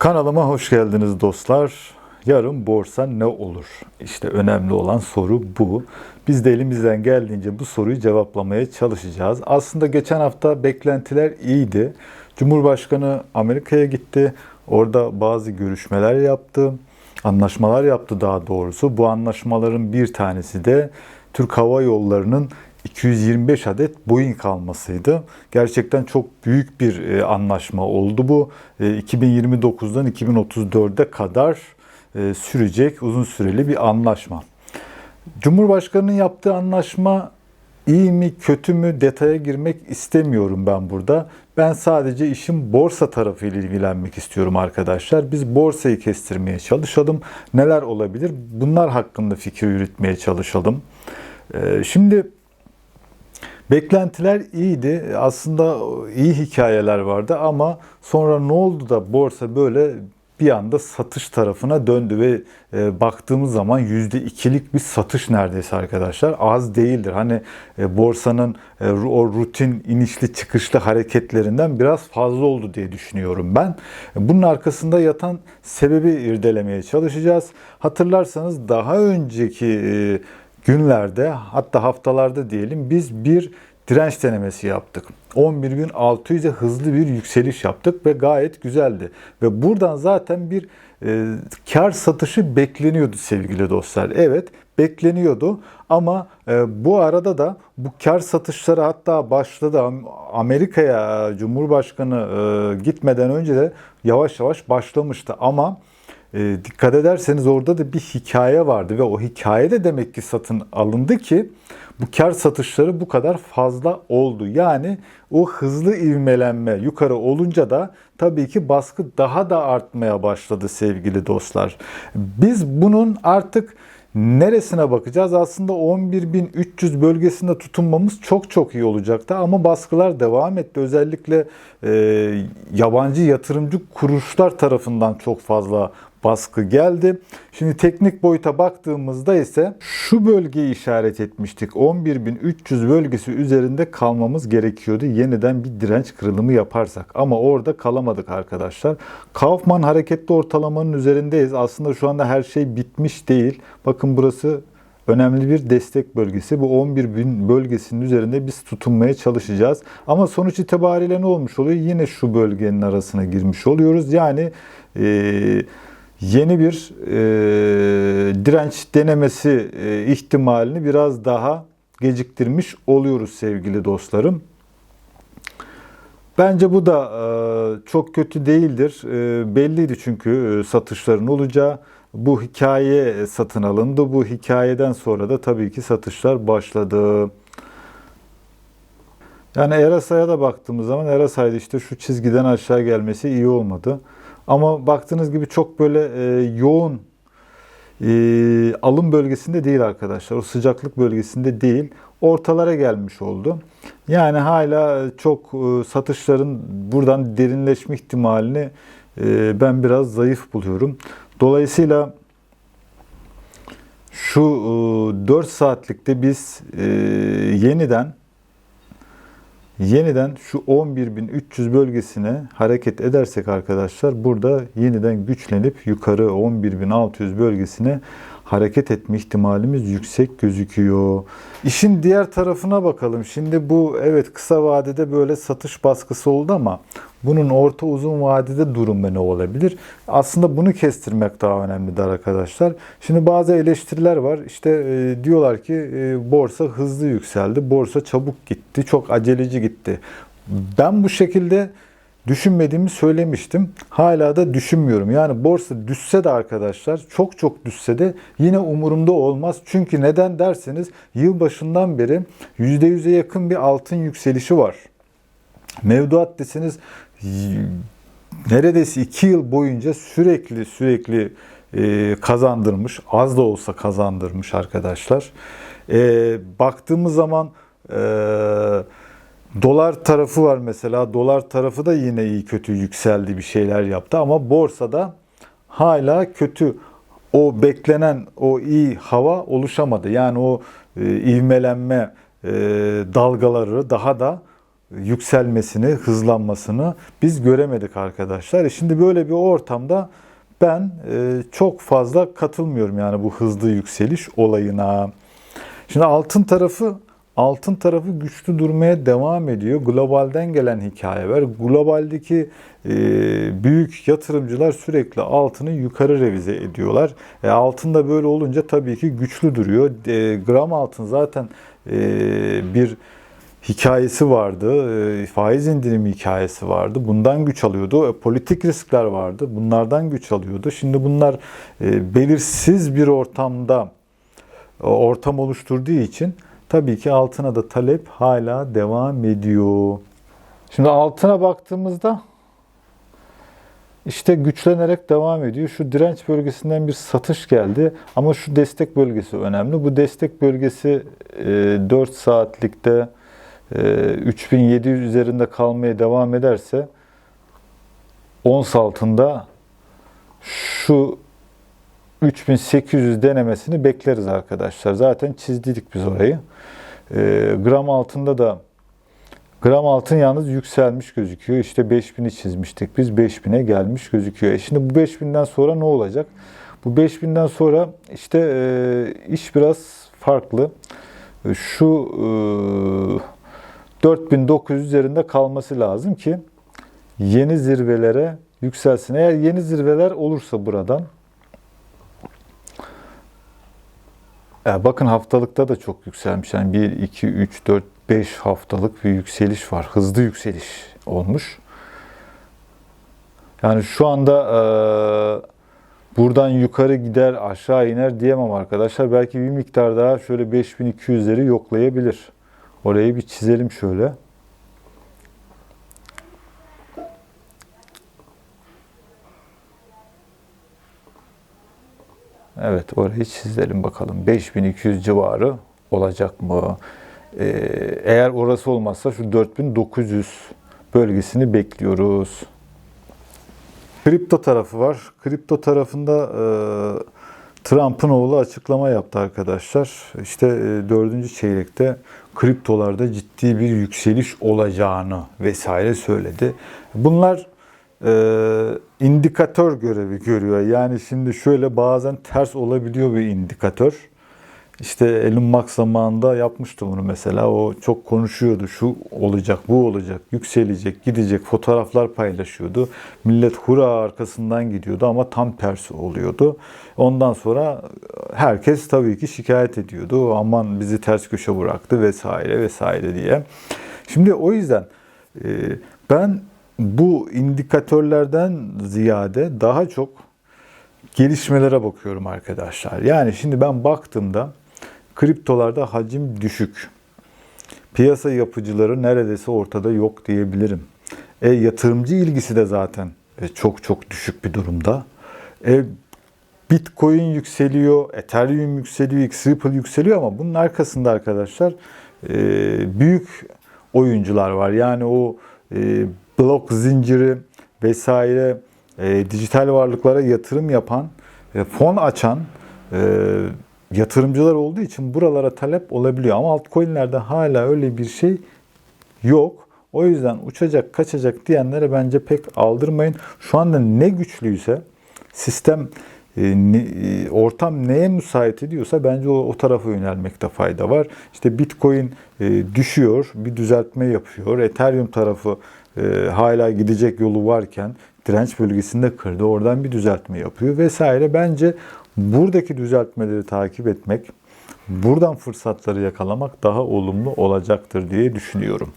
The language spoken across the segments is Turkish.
Kanalıma hoş geldiniz dostlar. Yarın borsa ne olur? İşte önemli olan soru bu. Biz de elimizden geldiğince bu soruyu cevaplamaya çalışacağız. Aslında geçen hafta beklentiler iyiydi. Cumhurbaşkanı Amerika'ya gitti. Orada bazı görüşmeler yaptı. Anlaşmalar yaptı daha doğrusu. Bu anlaşmaların bir tanesi de Türk Hava Yolları'nın 225 adet Boeing almasıydı. Gerçekten çok büyük bir e, anlaşma oldu bu. E, 2029'dan 2034'e kadar e, sürecek uzun süreli bir anlaşma. Cumhurbaşkanının yaptığı anlaşma iyi mi kötü mü detaya girmek istemiyorum ben burada. Ben sadece işin borsa tarafıyla ilgilenmek istiyorum arkadaşlar. Biz borsayı kestirmeye çalışalım. Neler olabilir? Bunlar hakkında fikir yürütmeye çalışalım. E, şimdi Beklentiler iyiydi. Aslında iyi hikayeler vardı ama sonra ne oldu da borsa böyle bir anda satış tarafına döndü ve e, baktığımız zaman %2'lik bir satış neredeyse arkadaşlar. Az değildir. Hani e, borsanın e, o rutin inişli çıkışlı hareketlerinden biraz fazla oldu diye düşünüyorum ben. Bunun arkasında yatan sebebi irdelemeye çalışacağız. Hatırlarsanız daha önceki e, günlerde hatta haftalarda diyelim biz bir direnç denemesi yaptık. 11.600'e hızlı bir yükseliş yaptık ve gayet güzeldi. Ve buradan zaten bir e, kar satışı bekleniyordu sevgili dostlar. Evet bekleniyordu ama e, bu arada da bu kar satışları hatta başladı. Amerika'ya Cumhurbaşkanı e, gitmeden önce de yavaş yavaş başlamıştı ama e, dikkat ederseniz orada da bir hikaye vardı ve o hikaye de demek ki satın alındı ki bu kar satışları bu kadar fazla oldu. Yani o hızlı ivmelenme yukarı olunca da tabii ki baskı daha da artmaya başladı sevgili dostlar. Biz bunun artık Neresine bakacağız? Aslında 11.300 bölgesinde tutunmamız çok çok iyi olacaktı ama baskılar devam etti. Özellikle e, yabancı yatırımcı kuruluşlar tarafından çok fazla baskı geldi. Şimdi teknik boyuta baktığımızda ise şu bölgeyi işaret etmiştik. 11.300 bölgesi üzerinde kalmamız gerekiyordu. Yeniden bir direnç kırılımı yaparsak. Ama orada kalamadık arkadaşlar. Kaufman hareketli ortalamanın üzerindeyiz. Aslında şu anda her şey bitmiş değil. Bakın burası önemli bir destek bölgesi. Bu 11 bin bölgesinin üzerinde biz tutunmaya çalışacağız. Ama sonuç itibariyle ne olmuş oluyor? Yine şu bölgenin arasına girmiş oluyoruz. Yani e, yeni bir e, direnç denemesi e, ihtimalini biraz daha geciktirmiş oluyoruz sevgili dostlarım. Bence bu da e, çok kötü değildir. E, belliydi çünkü e, satışların olacağı. Bu hikaye satın alındı. Bu hikayeden sonra da tabii ki satışlar başladı. Yani Erasa'ya da baktığımız zaman Erasa'ydı işte şu çizgiden aşağı gelmesi iyi olmadı. Ama baktığınız gibi çok böyle e, yoğun e, alım bölgesinde değil arkadaşlar. O sıcaklık bölgesinde değil. Ortalara gelmiş oldu. Yani hala çok e, satışların buradan derinleşme ihtimalini e, ben biraz zayıf buluyorum. Dolayısıyla şu e, 4 saatlikte biz e, yeniden yeniden şu 11.300 bölgesine hareket edersek arkadaşlar burada yeniden güçlenip yukarı 11.600 bölgesine hareket etme ihtimalimiz yüksek gözüküyor. İşin diğer tarafına bakalım. Şimdi bu evet kısa vadede böyle satış baskısı oldu ama bunun orta uzun vadede durumu ne olabilir? Aslında bunu kestirmek daha önemlidir arkadaşlar. Şimdi bazı eleştiriler var. İşte e, diyorlar ki e, borsa hızlı yükseldi. Borsa çabuk gitti. Çok aceleci gitti. Ben bu şekilde düşünmediğimi söylemiştim. Hala da düşünmüyorum. Yani borsa düşse de arkadaşlar çok çok düşse de yine umurumda olmaz. Çünkü neden derseniz yıl başından beri %100'e yakın bir altın yükselişi var. Mevduat deseniz neredeyse 2 yıl boyunca sürekli sürekli e, kazandırmış. Az da olsa kazandırmış arkadaşlar. E, baktığımız zaman eee Dolar tarafı var mesela. Dolar tarafı da yine iyi kötü yükseldi bir şeyler yaptı ama borsada hala kötü o beklenen o iyi hava oluşamadı. Yani o e, ivmelenme e, dalgaları daha da yükselmesini, hızlanmasını biz göremedik arkadaşlar. E Şimdi böyle bir ortamda ben e, çok fazla katılmıyorum yani bu hızlı yükseliş olayına. Şimdi altın tarafı altın tarafı güçlü durmaya devam ediyor. Globalden gelen hikaye var. Globaldeki e, büyük yatırımcılar sürekli altını yukarı revize ediyorlar. E, altın da böyle olunca tabii ki güçlü duruyor. E, gram altın zaten e, bir hikayesi vardı. E, faiz indirimi hikayesi vardı. Bundan güç alıyordu. E, politik riskler vardı. Bunlardan güç alıyordu. Şimdi bunlar e, belirsiz bir ortamda ortam oluşturduğu için tabii ki altına da talep hala devam ediyor. Şimdi altına baktığımızda işte güçlenerek devam ediyor. Şu direnç bölgesinden bir satış geldi ama şu destek bölgesi önemli. Bu destek bölgesi e, 4 saatlikte 3700 üzerinde kalmaya devam ederse ons altında şu 3800 denemesini bekleriz arkadaşlar. Zaten çizdik biz orayı. E, gram altında da gram altın yalnız yükselmiş gözüküyor. İşte 5000'i çizmiştik biz. 5000'e gelmiş gözüküyor. E şimdi bu 5000'den sonra ne olacak? Bu 5000'den sonra işte e, iş biraz farklı. Şu e, 4900 üzerinde kalması lazım ki yeni zirvelere yükselsin. Eğer yeni zirveler olursa buradan Ya bakın haftalıkta da çok yükselmiş. Yani 1, 2, 3, 4, 5 haftalık bir yükseliş var. Hızlı yükseliş olmuş. Yani şu anda e, buradan yukarı gider aşağı iner diyemem arkadaşlar. Belki bir miktar daha şöyle 5200'leri yoklayabilir. Orayı bir çizelim şöyle. Evet orayı çizelim bakalım. 5200 civarı olacak mı? Ee, eğer orası olmazsa şu 4900 bölgesini bekliyoruz. Kripto tarafı var. Kripto tarafında e, Trump'ın oğlu açıklama yaptı arkadaşlar. İşte e, dördüncü çeyrekte kriptolarda ciddi bir yükseliş olacağını vesaire söyledi. Bunlar e, indikatör görevi görüyor. Yani şimdi şöyle bazen ters olabiliyor bir indikatör. İşte Elon Musk zamanında yapmıştı bunu mesela. O çok konuşuyordu. Şu olacak, bu olacak, yükselecek, gidecek. Fotoğraflar paylaşıyordu. Millet hura arkasından gidiyordu ama tam tersi oluyordu. Ondan sonra herkes tabii ki şikayet ediyordu. Aman bizi ters köşe bıraktı vesaire vesaire diye. Şimdi o yüzden e, ben bu indikatörlerden ziyade daha çok gelişmelere bakıyorum arkadaşlar. Yani şimdi ben baktığımda kriptolarda hacim düşük. Piyasa yapıcıları neredeyse ortada yok diyebilirim. E, yatırımcı ilgisi de zaten e, çok çok düşük bir durumda. E, Bitcoin yükseliyor, Ethereum yükseliyor, Ripple yükseliyor ama bunun arkasında arkadaşlar e, büyük oyuncular var. Yani o e, blok zinciri vesaire e, dijital varlıklara yatırım yapan, e, fon açan e, yatırımcılar olduğu için buralara talep olabiliyor. Ama altcoin'lerde hala öyle bir şey yok. O yüzden uçacak, kaçacak diyenlere bence pek aldırmayın. Şu anda ne güçlüyse sistem e, e, ortam neye müsait ediyorsa bence o, o tarafa yönelmekte fayda var. İşte Bitcoin e, düşüyor, bir düzeltme yapıyor. Ethereum tarafı hala gidecek yolu varken direnç bölgesinde kırdı. Oradan bir düzeltme yapıyor vesaire. Bence buradaki düzeltmeleri takip etmek, buradan fırsatları yakalamak daha olumlu olacaktır diye düşünüyorum.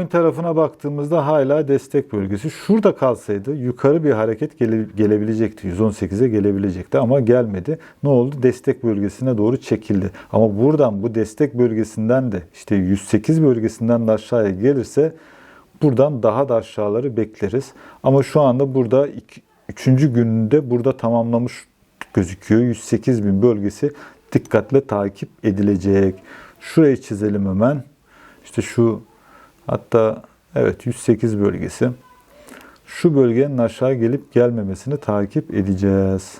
Ön tarafına baktığımızda hala destek bölgesi. Şurada kalsaydı yukarı bir hareket gele, gelebilecekti. 118'e gelebilecekti ama gelmedi. Ne oldu? Destek bölgesine doğru çekildi. Ama buradan bu destek bölgesinden de işte 108 bölgesinden de aşağıya gelirse buradan daha da aşağıları bekleriz. Ama şu anda burada 3. gününde burada tamamlamış gözüküyor. 108 bin bölgesi dikkatle takip edilecek. Şurayı çizelim hemen. İşte şu hatta evet 108 bölgesi. Şu bölgenin aşağı gelip gelmemesini takip edeceğiz.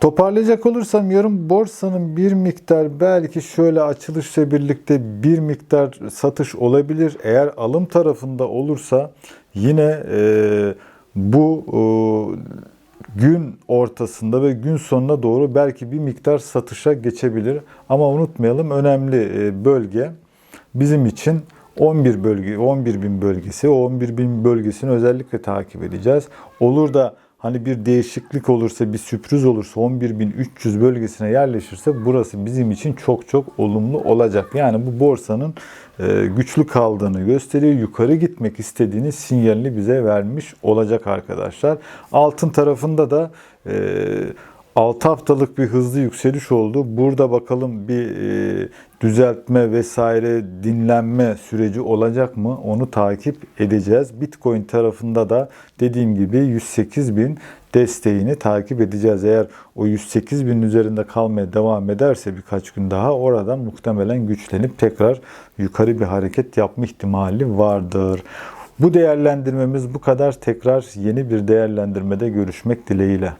Toparlayacak olursam yarın borsanın bir miktar belki şöyle açılışla birlikte bir miktar satış olabilir. Eğer alım tarafında olursa yine e, bu e, gün ortasında ve gün sonuna doğru belki bir miktar satışa geçebilir. Ama unutmayalım önemli e, bölge bizim için 11 bölge 11 bin bölgesi. O 11 bin bölgesini özellikle takip edeceğiz. Olur da hani bir değişiklik olursa, bir sürpriz olursa 11.300 bölgesine yerleşirse burası bizim için çok çok olumlu olacak. Yani bu borsanın e, güçlü kaldığını gösteriyor. Yukarı gitmek istediğini sinyalini bize vermiş olacak arkadaşlar. Altın tarafında da 6 haftalık bir hızlı yükseliş oldu. Burada bakalım bir e, düzeltme vesaire dinlenme süreci olacak mı? Onu takip edeceğiz. Bitcoin tarafında da dediğim gibi 108 bin desteğini takip edeceğiz. Eğer o 108 bin üzerinde kalmaya devam ederse birkaç gün daha oradan muhtemelen güçlenip tekrar yukarı bir hareket yapma ihtimali vardır. Bu değerlendirmemiz bu kadar. Tekrar yeni bir değerlendirmede görüşmek dileğiyle.